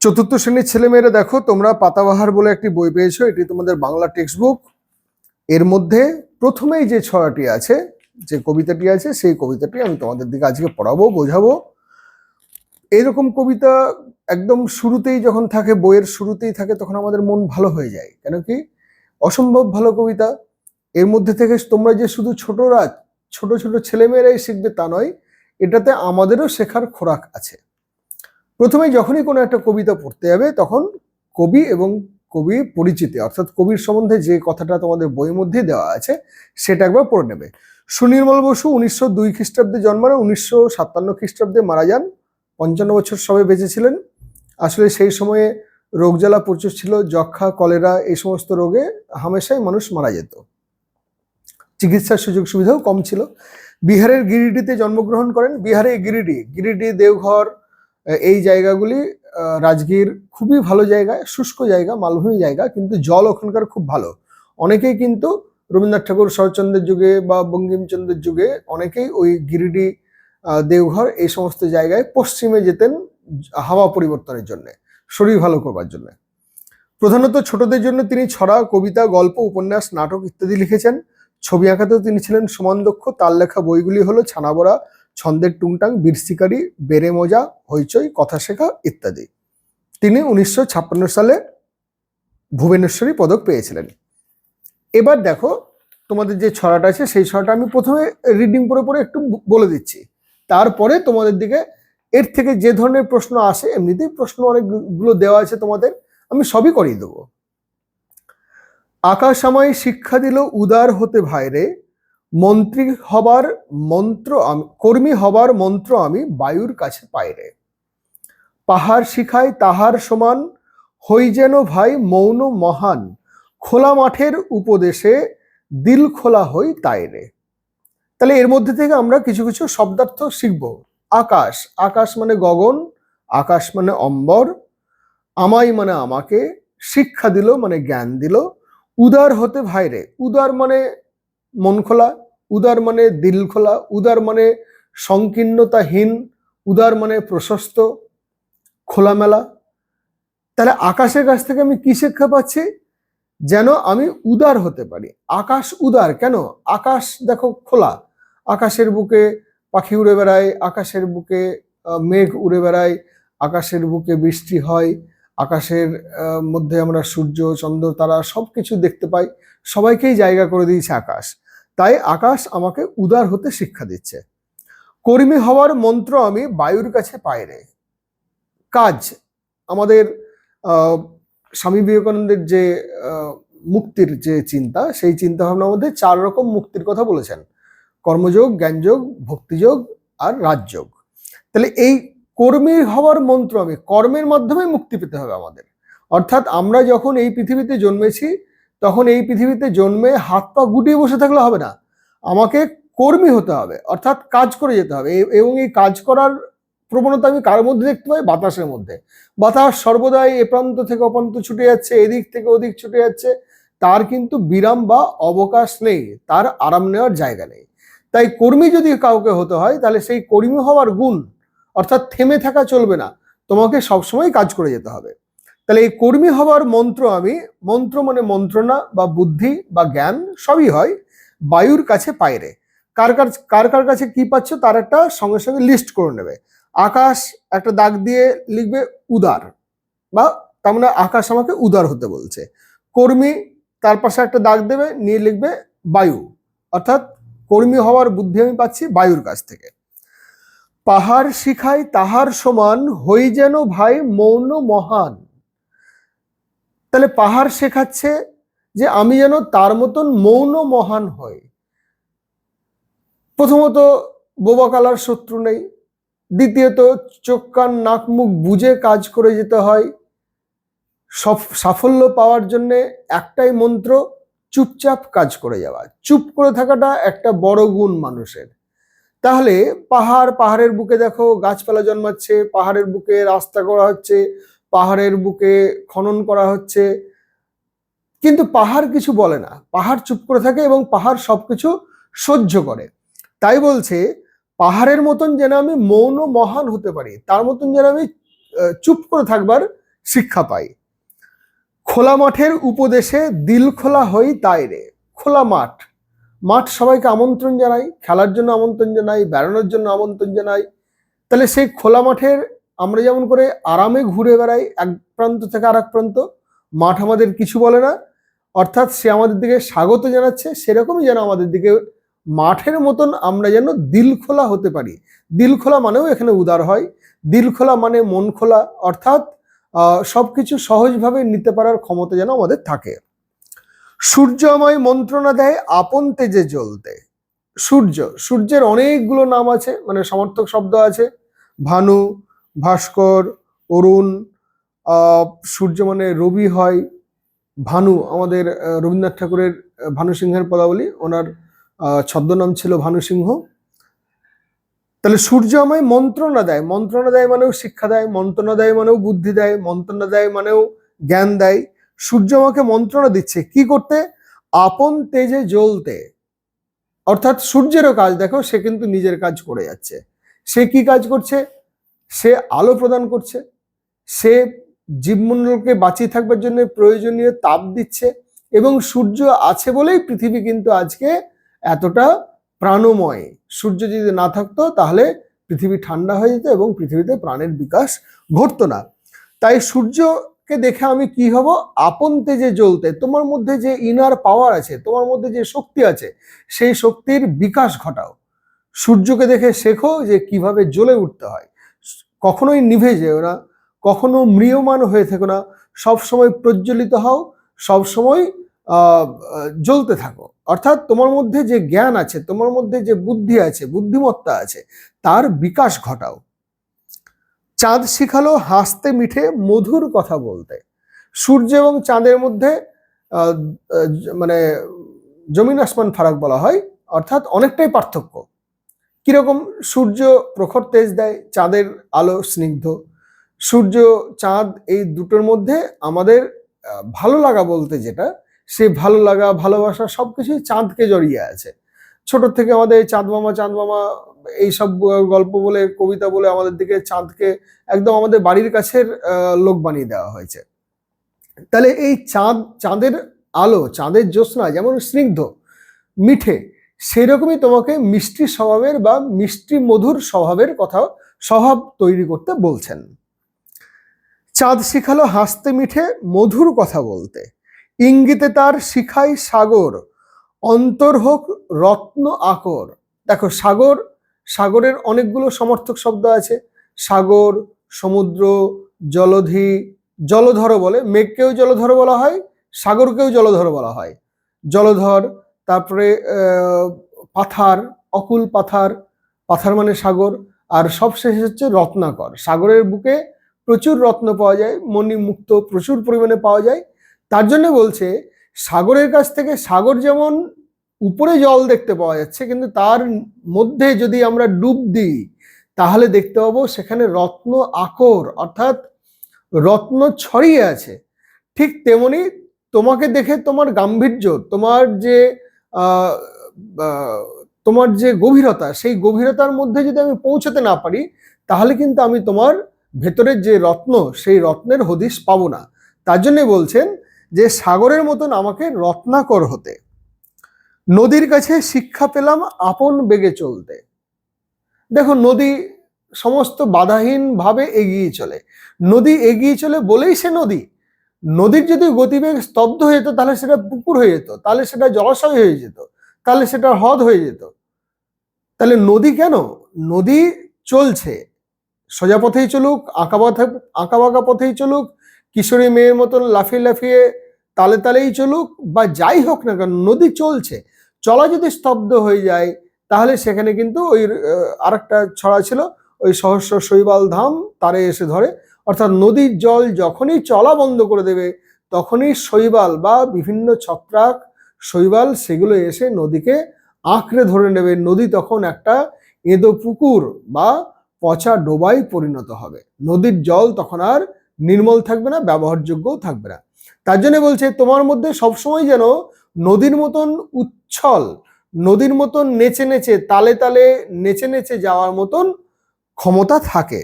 চতুর্থ শ্রেণির ছেলেমেয়েরা দেখো, তোমরা পাতাবাহার বলে একটি বই পেয়েছ, এটি তোমাদের বাংলা টেক্সট বুক এর মধ্যে প্রথমেই যে ছড়াটি আছে, যে কবিতাটি আছে, সেই কবিতাটি আমি তোমাদের দিকে আজকে পড়াবো, বোঝাবো। এইরকম কবিতা একদম শুরুতেই যখন থাকে, বইয়ের শুরুতেই থাকে, তখন আমাদের মন ভালো হয়ে যায়। কেন কি? অসম্ভব ভালো কবিতা। এর মধ্যে থেকে তোমরা যে শুধু ছোটরা, ছোট ছোট ছেলেমেয়েরাই শিখবে তা নয়, এটাতে আমাদেরও শেখার খোরাক আছে। প্রথমে যখনই কোনো একটা কবিতা পড়তে যাবে, তখন কবি এবং কবি পরিচিতি, অর্থাৎ কবির সম্বন্ধে যে কথাটা তোমাদের বইয়ের মধ্যে দেওয়া আছে, সেটা একবার পড়ে নেবে। সুনির্মল বসু উনিশশো দুই খ্রিস্টাব্দে জন্মানো উনিশশো সাতান্ন খ্রিস্টাব্দে মারা যান, পঞ্চান্ন বছর সবে বেঁচেছিলেন। আসলে সেই সময়ে রোগজ্বালা প্রচুর ছিল যক্ষা কলেরা, এই সমস্ত রোগে হামেশাই মানুষ মারা যেত। চিকিৎসার সুযোগ সুবিধাও কম ছিল। বিহারের গিরিডিতে জন্মগ্রহণ করেন। বিহারে গিরিডি গিরিডি দেওঘর এই জায়গাগুলি রাজগীর খুবই ভালো জায়গা, শুষ্ক জায়গা, মালভূমি জায়গা, কিন্তু জল ওখানকার খুব ভালো। অনেকেই কিন্তু রবীন্দ্রনাথ ঠাকুর শরৎচন্দ্রের যুগে বা বঙ্কিমচন্দ্রের যুগে অনেকেই ওই গিরিডি দেওঘর এই সমস্ত জায়গায় পশ্চিমে যেতেন হাওয়া পরিবর্তনের জন্য, শরীর ভালো করবার জন্য। প্রধানত ছোটদের জন্য তিনি ছড়া, কবিতা, গল্প, উপন্যাস, নাটক ইত্যাদি লিখেছেন। ছবি আঁকাতেও তিনি ছিলেন সমান দক্ষ। তার লেখা বইগুলি হলো ছানাবড়া ছন্দের টুংটাং, বীর শিকারী, বেড়ে মজা, হইচই, কথা শেখা ইত্যাদি। তিনি উনিশশো ছাপ্পান্ন সালে ভুবনেশ্বরী পদক পেয়েছিলেন। এবার দেখো, তোমাদের যে ছড়াটা আছে, সেই ছড়াটা আমি প্রথমে রিডিং পড়ে পড়ে একটু বলে দিচ্ছি। তারপরে তোমাদের দিকে এর থেকে যে ধরনের প্রশ্ন আসে, এমনিতেই প্রশ্ন অনেকগুলো দেওয়া আছে তোমাদের, আমি সবই করিয়ে দেবো। আকাশ আমায় শিক্ষা দিল উদার হতে ভাইরে মন্ত্রী হবার মন্ত্র আমি, কর্মী হবার মন্ত্র আমি বায়ুর কাছে পাইরে। পাহাড় শিখায় তাহার সমান, হই যেন ভাই মৌন মহান, খোলা মাঠের উপদেশে দিল খোলা হই তাইরে। তাহলে এর মধ্যে থেকে আমরা কিছু কিছু শব্দার্থ শিখব। আকাশ আকাশ মানে গগন, আকাশ মানে অম্বর, আমাই মানে আমাকে, শিক্ষা দিল মানে জ্ঞান দিল, উদার হতে ভাইরে, উদার মানে মন খোলা, উদার মানে দিল খোলা, উদার মানে সংকীর্ণতাহীন, উদার মানে প্রশস্ত, খোলামেলা। তাহলে আকাশের কাছ থেকে আমি কি শিক্ষা পাচ্ছি? যেন আমি উদার হতে পারি। আকাশ উদার, কেন? আকাশ দেখো খোলা। আকাশের বুকে পাখি উড়ে বেড়ায়, আকাশের বুকে মেঘ উড়ে বেড়ায়, আকাশের বুকে বৃষ্টি হয় আকাশের মধ্যে আমরা সূর্য, চন্দ্র, তারা সব কিছু দেখতে পাই। সবাইকেই জায়গা করে দিয়েছে আকাশ। তাই আকাশ আমাকে উদার হতে শিক্ষা দিচ্ছে। কর্মী হওয়ার মন্ত্র আমি বায়ুর কাছে পাইরে কাজ, আমাদের স্বামী বিবেকানন্দের যে মুক্তির যে চিন্তা, সেই চিন্তা ভাবনার মধ্যে চার রকম মুক্তির কথা বলেছেন। কর্মযোগ, জ্ঞানযোগ, ভক্তিযোগ আর রাজযোগ। তাহলে এই কর্মী হওয়ার মন্ত্র আমি, কর্মের মাধ্যমে মুক্তি পেতে হবে আমাদের। অর্থাৎ আমরা যখন এই পৃথিবীতে জন্মেছি, তখন এই পৃথিবীতে জন্মে হাত পা গুটিয়ে বসে থাকলে হবে না। আমাকে কর্মী হতে হবে, অর্থাৎ কাজ করে যেতে হবে। এবং এই কাজ করার প্রবণতা আমি কার মধ্যে দেখতে পাই? বাতাসের মধ্যে। বাতাস সর্বদাই এ প্রান্ত থেকে অপ্রান্ত ছুটে যাচ্ছে, এদিক থেকে ওদিক ছুটে যাচ্ছে। তার কিন্তু বিরাম বা অবকাশ নেই, তার আরাম নেওয়ার জায়গা নেই। তাই কর্মী যদি কাউকে হতে হয়, তাহলে সেই কর্মী হওয়ার গুণ অর্থাৎ থেমে থাকা চলবে না। তোমাকে সবসময় কাজ করে যেতে হবে। তাহলে এই কর্মী হওয়ার মন্ত্র আমি, মন্ত্র মানে মন্ত্রণা বা বুদ্ধি বা জ্ঞান সবই হয় বায়ুর কাছে পায়রে। কার কার কার কার কাছে কি পাচ্ছ তার একটা সঙ্গে সঙ্গে লিস্ট করে নেবে। আকাশ একটা দাগ দিয়ে লিখবে উদার বা তার মানে আকাশ আমাকে উদার হতে বলছে। কর্মী তার পাশে একটা দাগ দেবে, নিয়ে লিখবে বায়ু। অর্থাৎ কর্মী হওয়ার বুদ্ধি আমি পাচ্ছি বায়ুর কাছ থেকে। পাহাড় শিখায় তাহার সমান, হই যেন ভাই মৌন মহান। তাহলে পাহাড় শেখাচ্ছে যে আমি যেন তার মতন মৌন মহান হই। প্রথমত বোবা কালার শত্রু নেই। দ্বিতীয়ত চোখ, কান, নাক, মুখ বুঝে কাজ করে যেতে হয়। সব সাফল্য পাওয়ার জন্য একটাই মন্ত্র, চুপচাপ কাজ করে যাওয়া। চুপ করে থাকাটা একটা বড় গুণ মানুষের। তাহলে পাহাড়, পাহাড়ের বুকে দেখো গাছপালা জন্মাচ্ছে, পাহাড়ের বুকে রাস্তা করা হচ্ছে, পাহাড়ের বুকে খনন করা হচ্ছে। কিন্তু পাহাড় কিছু বলে না। পাহাড় চুপ করে থাকে এবং পাহাড় সবকিছু সহ্য করে। তাই বলছে, পাহাড়ের মতন যেন আমি মৌন, মহান হতে পারি, তার মতন যেন আমি চুপ করে থাকবার শিক্ষা পাই। খোলা মাঠের উপদেশে দিল খোলা হই তাই রে, খোলা মাঠ। মাঠ সবাইকে আমন্ত্রণ জানাই খেলার জন্য আমন্ত্রণ জানাই বেড়ানোর জন্য আমন্ত্রণ জানাই। তাহলে সেই খোলা মাঠের আমরা যেমন করে আরামে ঘুরে বেড়াই এক প্রান্ত থেকে আর প্রান্ত মাঠ আমাদের কিছু বলে না। অর্থাৎ সে আমাদের দিকে স্বাগত জানাচ্ছে সেরকমই যেন আমাদের দিকে মাঠের মতন আমরা যেন দিল খোলা হতে পারি। দিল খোলা মানেও এখানে উদার হয়। দিল খোলা মানে মন খোলা অর্থাৎ আহ, সবকিছু সহজভাবে নিতে পারার ক্ষমতা যেন আমাদের থাকে। সূর্য আমায় মন্ত্রণা দেয় আপন তেজে জ্বলতে। সূর্য, সূর্যের অনেকগুলো নাম আছে মানে সমর্থক শব্দ আছে। ভানু, ভাস্কর, অরুণ সূর্য মানে রবি হয়। ভানু আমাদের রবীন্দ্রনাথ ঠাকুরের ভানু সিংহের পদাবলী। ওনার ছদ্মনাম ছিল ভানু সিংহ। তাহলে সূর্য আমায় মন্ত্রণা দেয় মন্ত্রণা দেয় মানেও শিক্ষা দেয় মন্ত্রণা দেয় মানেও বুদ্ধি দেয় মন্ত্রণা দেয় মানেও জ্ঞান দেয়। সূর্য আমাকে মন্ত্রণা দিচ্ছে। কি করতে? আপন তেজে জ্বলতে। অর্থাৎ সূর্যেরও কাজ দেখো, সে কিন্তু নিজের কাজ করে যাচ্ছে। সে কি কাজ করছে? সে আলো প্রদান করছে। সে জীবমণ্ডলকে বাঁচিয়ে থাকবার জন্য প্রয়োজনীয় তাপ দিচ্ছে এবং সূর্য আছে বলেই পৃথিবী কিন্তু আজকে এতটা প্রাণময়। সূর্য যদি না থাকতো, তাহলে পৃথিবী ঠান্ডা হয়ে যেত এবং পৃথিবীতে প্রাণের বিকাশ ঘটতো না। তাই সূর্যকে দেখে আমি কি হব? আপন তেজে জ্বলতে। তোমার মধ্যে যে ইনার পাওয়ার আছে, তোমার মধ্যে যে শক্তি আছে, সেই শক্তির বিকাশ ঘটাও। সূর্যকে দেখে শেখো যে কীভাবে জ্বলে উঠতে হয়। কখনোই নিভে যেও না, কখনো ম্রিয়মান হয়ে থেকো না, সবসময় প্রজ্বলিত হও, সবসময় জ্বলতে থাকো। অর্থাৎ তোমার মধ্যে যে জ্ঞান আছে, তোমার মধ্যে যে বুদ্ধি আছে, বুদ্ধিমত্তা আছে, তার বিকাশ ঘটাও। চাঁদ শিখালো হাসতে মিঠে মধুর কথা বলতে। সূর্য এবং চাঁদের মধ্যে মানে জমিন আসমান ফারাক বলা হয়, অর্থাৎ অনেকটাই পার্থক্য। কীরকম? সূর্য প্রখর তেজ দেয়, চাঁদের আলো স্নিগ্ধ। সূর্য, চাঁদ এই দুটোর মধ্যে আমাদের ভালো লাগা বলতে যেটা সে ভালো লাগা, ভালোবাসা সবকিছুই চাঁদকে জড়িয়ে আছে। ছোট থেকে আমাদের এই চাঁদ মামা চাঁদ মামা এইসব গল্প বলে, কবিতা বলে আমাদের দিকে চাঁদকে একদম আমাদের বাড়ির কাছের লোক বানিয়ে দেওয়া হয়েছে। তাহলে এই চাঁদ, চাঁদের আলো, চাঁদের জ্যোৎস্না যেমন স্নিগ্ধ, মিঠে, সেরকমই তোমাকে মিষ্টি স্বভাবের বা মিষ্টি মধুর স্বভাবের কথা স্বভাব তৈরি করতে বলছেন। চাঁদ শিখালো হাসতে মিঠে, মধুর কথা বলতে। ইঙ্গিতে তার শিখাই সাগর অন্তর হোক, রত্ন, আকর। দেখো, সাগর, সাগরের অনেকগুলো সমর্থক শব্দ আছে। সাগর, সমুদ্র, জলধি জলধর বলে। মেঘকেও জলধর বলা হয়, সাগরকেও জলধর বলা হয়। জলধর, তারপরে পাথার, অকুল পাথার। পাথার মানে সাগর। আর সবশেষে হচ্ছে রত্নাকর। সাগরের বুকে প্রচুর রত্ন পাওয়া যায়, মণিমুক্ত প্রচুর পরিমাণে পাওয়া যায়। তার জন্য বলছে সাগরের কাছ থেকে সাগর যেমন উপরে জল দেখতে পাওয়া যাচ্ছে, কিন্তু তার মধ্যে যদি আমরা ডুব দিই, তাহলে দেখতে পাবো সেখানে রত্ন আকর, অর্থাৎ রত্ন ছড়িয়ে আছে। ঠিক তেমনি তোমাকে দেখে তোমার গাম্ভীর্য, তোমার যে তোমার যে গভীরতা, সেই গভীরতার মধ্যে যদি আমি পৌঁছতে না পারি, তাহলে কিন্তু আমি তোমার ভেতরের যে রত্ন, সেই রত্নের হদিশ পাবো না। তার জন্যে বলছেন যে সাগরের মতন আমাকে রত্নাকর হতে। নদীর কাছে শিক্ষা পেলাম আপন বেগে চলতে। দেখো, নদী সমস্ত বাধাহীন ভাবে এগিয়ে চলে। নদী এগিয়ে চলে বলেই সে নদী। নদীর যদি গতিবেগ স্তব্ধ হয়ে যেত, তাহলে সেটা পুকুর হয়ে যেত, তাহলে সেটা জলাশয় হয়ে যেত, তাহলে সেটা হ্রদ হয়ে যেত। তাহলে নদী কেন? নদী চলছে। সোজা পথেই চলুক আঁকা বাঁকা পথেই চলুক কিশোরী মেয়ের মতন লাফিয়ে লাফিয়ে তালে তালেই চলুক বা যাই হোক না কেন, নদী চলছে। চলা যদি স্তব্ধ হয়ে যায়, তাহলে সেখানে কিন্তু ওই আর একটা ছড়া ছিল, ওই সহস্র শৈবাল ধাম, তারে এসে ধরে। অর্থাৎ নদীর জল যখনই চলা বন্ধ করে দেবে, তখনই শৈবাল বা বিভিন্ন ছত্রাক শৈবাল সেগুলো এসে নদীকে আঁকড়ে ধরে নেবে। নদী তখন একটা এঁদো পুকুর বা পচা ডোবায় পরিণত হবে। নদীর জল তখন আর নির্মল থাকবে না, ব্যবহারযোগ্যও থাকবে না। তার জন্য বলছে, তোমার মধ্যে সবসময় যেন নদীর মতন উচ্ছল, নদীর মতন নেচে নেচে, তালে তালে নেচে নেচে যাওয়ার মতন ক্ষমতা থাকে।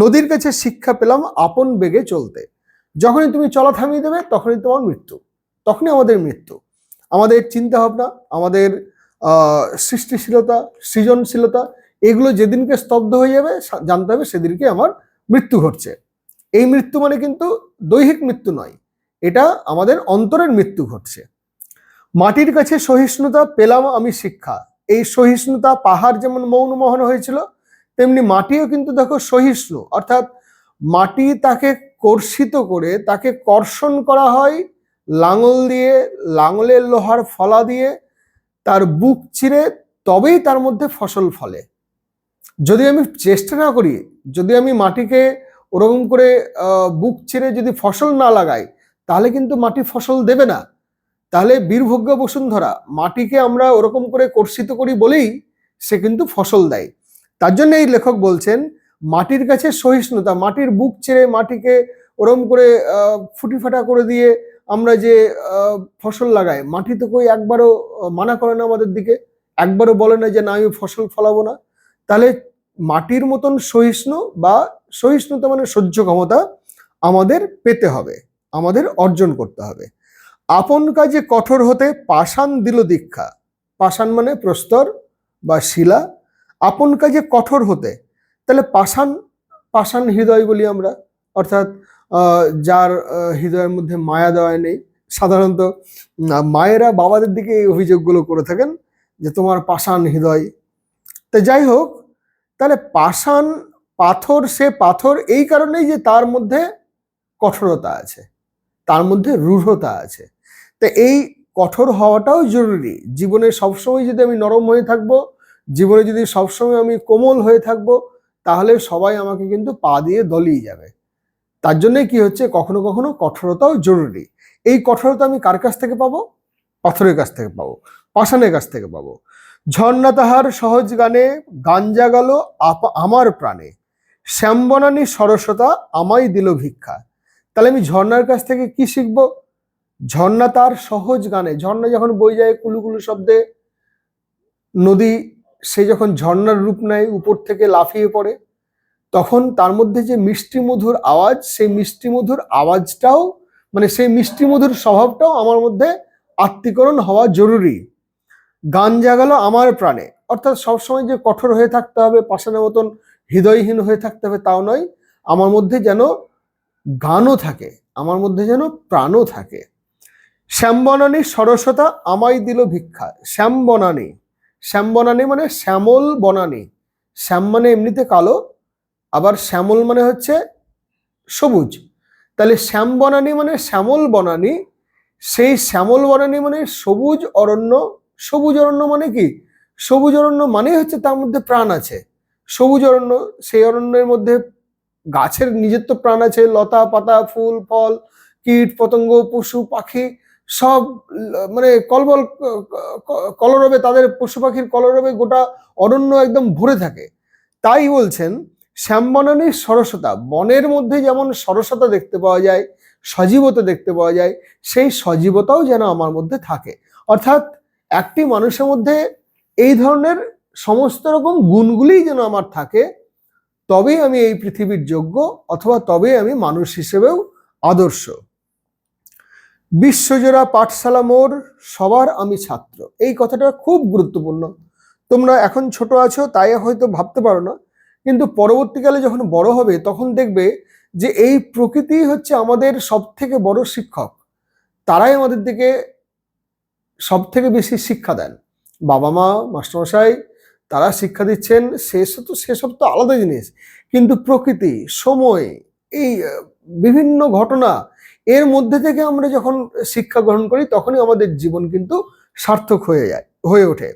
নদীর কাছে শিক্ষা পেলাম আপন বেগে চলতে। যখনই তুমি চলা থামিয়ে দেবে, তখনই তোমার মৃত্যু, তখনই আমাদের মৃত্যু। আমাদের চিন্তা ভাবনা আমাদের সৃষ্টিশীলতা, সৃজনশীলতা, এগুলো যেদিনকে স্তব্ধ হয়ে যাবে জানতে হবে সেদিনকে আমার মৃত্যু ঘটছে। এই মৃত্যু মানে কিন্তু দৈহিক মৃত্যু নয়, এটা আমাদের অন্তরের মৃত্যু ঘটছে। মাটির কাছে সহিষ্ণুতা পেলাম আমি শিক্ষা। এই সহিষ্ণুতা পাহাড় যেমন মৌন মোহন হয়েছিল, তেমনি মাটিও কিন্তু দেখো সহিষ্ণু। অর্থাৎ মাটি তাকে কর্ষিত করে, তাকে কর্ষণ করা হয় লাঙল দিয়ে, লাঙলের লোহার ফলা দিয়ে, তার বুক চিরে তবেই তার মধ্যে ফসল ফলে। যদি আমি চেষ্টা না করি, যদি আমি মাটিকে ওরকম করে বুক চিরে যদি ফসল না লাগাই তাহলে কিন্তু মাটি ফসল দেবে না। তাহলে বীরভোগ্য বসুন্ধরা, মাটিকে আমরা ওরকম করে কর্ষিত করি বলেই সে কিন্তু ফসল দেয়। তার জন্য এই লেখক বলছেন, মাটির কাছে সহিষ্ণুতা, মাটির বুক ছেড়ে মাটিকে ওরম করে ফুটি ফাটা করে দিয়ে আমরা যে ফসল লাগাই, মাটি তো কই একবারও মানা করে না আমাদের দিকে, একবারও বলে না যে না আমি ফসল ফলাবো না। তাহলে মাটির মতন সহিষ্ণু বা সহিষ্ণুতা মানে সহ্য ক্ষমতা আমাদের পেতে হবে, আমাদের অর্জন করতে হবে। আপন কাজে কঠোর হতে পাষাণ দিল দীক্ষা। পাষাণ মানে প্রস্তর বা শিলা। আপন কাজে কঠোর হতে, তাহলে পাষাণ পাষাণ হৃদয় বলি আমরা। অর্থাৎ যার হৃদয়ের মধ্যে মায়া দেওয়া নেই। সাধারণত মায়েরা বাবাদের দিকে এই অভিযোগগুলো করে থাকেন যে তোমার পাষাণ হৃদয়। তো যাই হোক, তাহলে পাষাণ পাথর, সে পাথর এই কারণেই যে তার মধ্যে কঠোরতা আছে, তার মধ্যে রূঢ়তা আছে। তো এই কঠোর হওয়াটাও জরুরি। জীবনে সবসময় যদি আমি নরম হয়ে থাকব, জীবনে যদি সবসময় আমি কোমল হয়ে থাকব, তাহলে সবাই আমাকে কিন্তু পা দিয়ে দলিয়ে যাবে। তার জন্য কি হচ্ছে? কখনো কখনো কঠোরতাও জরুরি। এই কঠোরতা আমি কার কাছ থেকে পাবো? পাথরের কাছ থেকে পাবো। পাষাণের কাছ থেকে পাবো। ঝর্ণা তাহার সহজ গানে গাঞ্জা গেল আমার প্রাণে। শ্যামবনানী সরসতা আমায় দিল ভিক্ষা। তাহলে আমি ঝর্নার কাছ থেকে কি শিখব? ঝর্ণা তার সহজ গানে, ঝর্ণা যখন বই যায় কুলু কুলু শব্দে, নদী সে যখন ঝর্ণার রূপ নেয় উপর থেকে লাফিয়ে পড়ে, তখন তার মধ্যে যে মিষ্টি মধুর আওয়াজ, সেই মিষ্টি মধুর আওয়াজটাও মানে সেই মিষ্টি মধুর স্বভাবটাও আমার মধ্যে আত্মীকরণ হওয়া জরুরি। গান জাগালো আমার প্রাণে। অর্থাৎ সবসময় যে কঠোর হয়ে থাকতে হবে পাষাণের মতন হৃদয়হীন হয়ে থাকতে হবে তাও নয়, আমার মধ্যে যেন গানও থাকে, আমার মধ্যে যেন প্রাণও থাকে। শ্যামবনানী সরসতা আমায় দিল ভিক্ষা। শ্যাম শ্যামবনানী শ্যামবনানী মানে শ্যামল বনানী। শ্যাম মানে এমনিতে কালো, আবার শ্যামল মানে হচ্ছে সবুজ। তাহলে শ্যাম বনানী মানে শ্যামল বনানী, সেই শ্যামল বনানী মানে সবুজ অরণ্য। সবুজ অরণ্য মানে কি? সবুজ অরণ্য মানে হচ্ছে তার মধ্যে প্রাণ আছে। সবুজ অরণ্য, সেই অরণ্যের মধ্যে গাছের নিজের তো প্রাণ আছে, লতা, পাতা, ফুল, ফল, কীট, পতঙ্গ, পশু, পাখি, সব মানে কলবল, কলরবে, তাদের পশু পাখির কলরবে গোটা অরণ্য একদম ভরে থাকে। তাই বলছেন শ্যামবনানীর সরসতা বনের মধ্যে যেমন সরসতা দেখতে পাওয়া যায়, সজীবতা দেখতে পাওয়া যায়, সেই সজীবতাও যেন আমার মধ্যে থাকে। অর্থাৎ একটি মানুষের মধ্যে এই ধরনের সমস্ত রকম গুণগুলি যেন আমার থাকে, তবেই আমি এই পৃথিবীর যোগ্য অথবা তবেই আমি মানুষ হিসেবেও আদর্শ। বিশ্বজোড়া পাঠশালা মোর সবার আমি ছাত্র। এই কথাটা খুব গুরুত্বপূর্ণ। তোমরা এখন ছোট আছো, তাই হয়তো ভাবতে পারো না, কিন্তু পরবর্তীকালে যখন বড় হবে, তখন দেখবে যে এই প্রকৃতি হচ্ছে আমাদের সব থেকে বড় শিক্ষক। তারাই আমাদের দিকে সব থেকে বেশি শিক্ষা দেন। বাবা মা, মাস্টারমশাই তারা শিক্ষা দিচ্ছেন সেসব তো সেসব তো আলাদা জিনিস। কিন্তু প্রকৃতি, সময়, এই বিভিন্ন ঘটনা, এর মধ্যে থেকে আমরা যখন শিক্ষা গ্রহণ করি, তখনই আমাদের জীবন কিন্তু সার্থক হয়ে যায়, হয়ে ওঠে।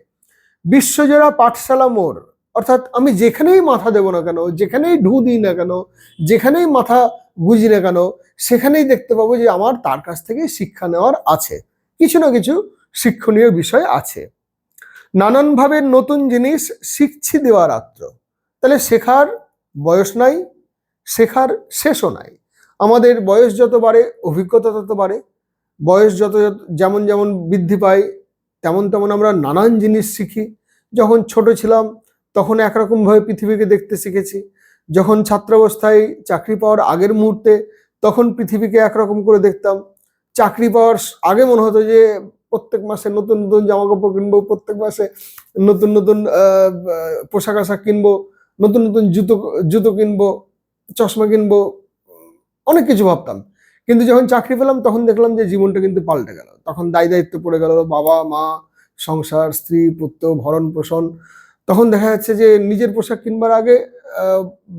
বিশ্বজোড়া পাঠশালা মোড়, অর্থাৎ আমি যেখানেই মাথা দেবো না কেন, যেখানেই ঢু দিই না কেন, যেখানেই মাথা গুজি না কেন, সেখানেই দেখতে পাবো যে আমার তার কাছ থেকে শিক্ষা নেওয়ার আছে। কিছু না কিছু শিক্ষণীয় বিষয় আছে। নানানভাবে নতুন জিনিস শিখছি দেওয়ার রাত্র তাহলে শেখার বয়স নাই, শেখার শেষও নাই। আমাদের বয়স যত বাড়ে, অভিজ্ঞতা তত বাড়ে। বয়স যত যত- যেমন যেমন বৃদ্ধি পায়, তেমন তেমন আমরা নানান জিনিস শিখি। যখন ছোট ছিলাম, তখন একরকমভাবে পৃথিবীকে দেখতে শিখেছি। যখন ছাত্রাবস্থায় চাকরি পাওয়ার আগের মুহূর্তে, তখন পৃথিবীকে একরকম করে দেখতাম। চাকরি পাওয়ার আগে মনে হতো যে প্রত্যেক মাসে নতুন নতুন জামা কাপড় কিনবো, প্রত্যেক মাসে নতুন নতুন পোশাক আশাক কিনবো, নতুন নতুন জুতো জুতো কিনবো, চশমা কিনবো, অনেক কিছু ভাবতাম। কিন্তু যখন চাকরি পেলাম, তখন দেখলাম যে জীবনটা কিন্তু পাল্টে গেল। তখন দায় দায়িত্ব পড়ে গেল, বাবা, মা, সংসার, স্ত্রী, পুত্র, ভরণ পোষণ। তখন দেখা যাচ্ছে যে নিজের পোশাক কিনবার আগে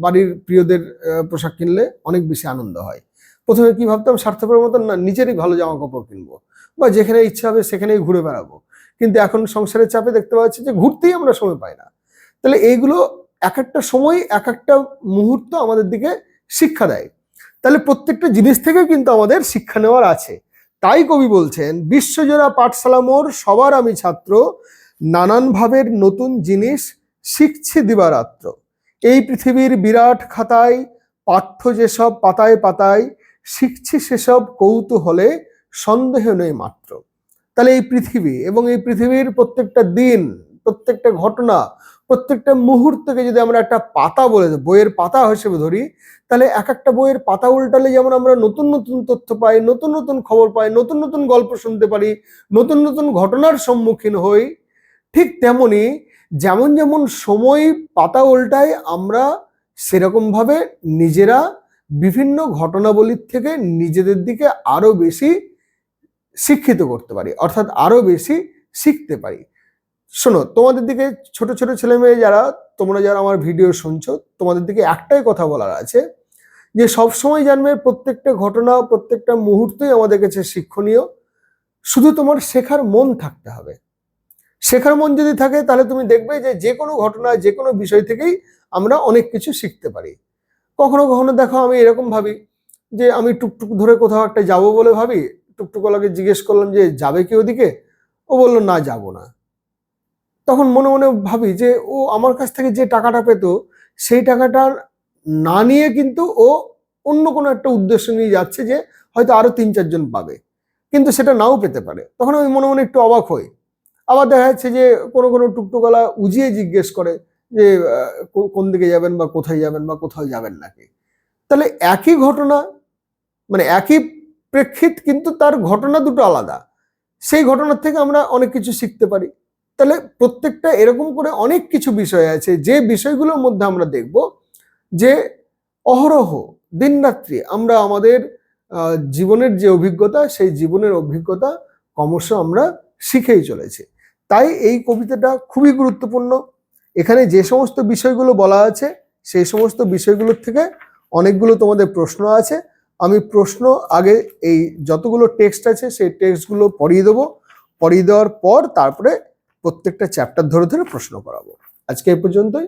বাড়ির প্রিয়দের পোশাক কিনলে অনেক বেশি আনন্দ হয়। প্রথমে কি ভাবতাম স্বার্থপরের মতন না, নিজেরই ভালো জামা কাপড় কিনবো। বা যেখানে ইচ্ছা হবে সেখানেই ঘুরে বেড়াবো। কিন্তু এখন সংসারের চাপে দেখতে পাচ্ছি যে ঘুরতেই আমরা সময় পাই না। তাহলে এইগুলো এক একটা সময় এক একটা মুহূর্ত আমাদের দিকে শিক্ষা দেয়। তাহলে প্রত্যেকটা জিনিস থেকে কিন্তু আমাদের শিক্ষা নেওয়ার আছে। তাই কবি বলছেন, বিশ্বজোড়া পাঠশালা মোর সবার আমি ছাত্র, নানান ভাবের নতুন জিনিস শিখছি দিবারাত্র। এই পৃথিবীর বিরাট খাতায়, পাঠ্য যেসব পাতায় পাতায়, শিখছি সেসব কৌতূহলে সন্দেহ নেই মাত্র। তাহলে এই পৃথিবী এবং এই পৃথিবীর প্রত্যেকটা দিন, প্রত্যেকটা ঘটনা, প্রত্যেকটা মুহূর্তকে যদি আমরা একটা পাতা বলে বইয়ের পাতা হিসেবে ধরি, তাহলে এক একটা বইয়ের পাতা উল্টালে যেমন আমরা নতুন নতুন তথ্য পাই, নতুন নতুন খবর পাই, নতুন নতুন গল্প শুনতে পারি, নতুন নতুন ঘটনার সম্মুখীন হই, ঠিক তেমনি যেমন যেমন সময় পাতা উল্টায়, আমরা সেরকমভাবে নিজেরা বিভিন্ন ঘটনাবলীর থেকে নিজেদের দিকে আরও বেশি শিক্ষিত করতে পারি, অর্থাৎ আরও বেশি শিখতে পারি। শোনো, তোমাদের দিকে ছোট ছোট ছেলে মেয়ে যারা, তোমরা যারা আমার ভিডিও শুনছো, তোমাদের দিকে একটাই কথা বলার আছে যে সব সময় জানবে প্রত্যেকটা ঘটনা, প্রত্যেকটা মুহূর্তই আমাদের কাছে শিক্ষণীয়। শুধু তোমার শেখার মন থাকতে হবে। শেখার মন যদি থাকে, তাহলে তুমি দেখবে যে যে কোনো ঘটনা যে কোনো বিষয় থেকেই আমরা অনেক কিছু শিখতে পারি। কখনো কখনো দেখো, আমি এরকম ভাবি যে, আমি টুকটুক ধরে কোথাও একটা যাব বলে ভাবি টুকটুকওয়ালাকে জিজ্ঞেস করলাম যে, যাবে কি ওদিকে? ও বলল, না, যাব না। তখন মনে মনে ভাবি যে, ও আমার কাছ থেকে যে টাকাটা পেত, সেই টাকাটা না নিয়ে কিন্তু ও অন্য কোনো একটা উদ্দেশ্য নিয়ে যাচ্ছে যে, হয়তো আরও তিন চারজন পাবে। কিন্তু সেটা নাও পেতে পারে। তখন আমি মনে মনে একটু অবাক হই। আবার দেখা যাচ্ছে যে, কোনো কোনো টুকটুকওয়ালা উজিয়ে জিজ্ঞেস করে যে কোন দিকে যাবেন বা কোথায় যাবেন বা কোথাও যাবেন নাকি? তাহলে একই ঘটনা মানে একই প্রেক্ষিত কিন্তু তার ঘটনা দুটো আলাদা। সেই ঘটনার থেকে আমরা অনেক কিছু শিখতে পারি। তাহলে প্রত্যেকটা এরকম করে অনেক কিছু বিষয় আছে, যে বিষয়গুলোর মধ্যে আমরা দেখব যে অহরহ দিনরাত্রি আমরা আমাদের জীবনের যে অভিজ্ঞতা, সেই জীবনের অভিজ্ঞতা ক্রমশ আমরা শিখেই চলেছি। তাই এই কবিতাটা খুবই গুরুত্বপূর্ণ। এখানে যে সমস্ত বিষয়গুলো বলা আছে, সেই সমস্ত বিষয়গুলোর থেকে অনেকগুলো তোমাদের প্রশ্ন আছে। আমি প্রশ্ন আগে এই যতগুলো টেক্সট আছে সেই টেক্সটগুলো পড়িয়ে দেবো। পড়িয়ে দেওয়ার পর তারপরে প্রত্যেকটা চ্যাপ্টার ধরে ধরে প্রশ্ন করাবো। আজকে এই পর্যন্তই।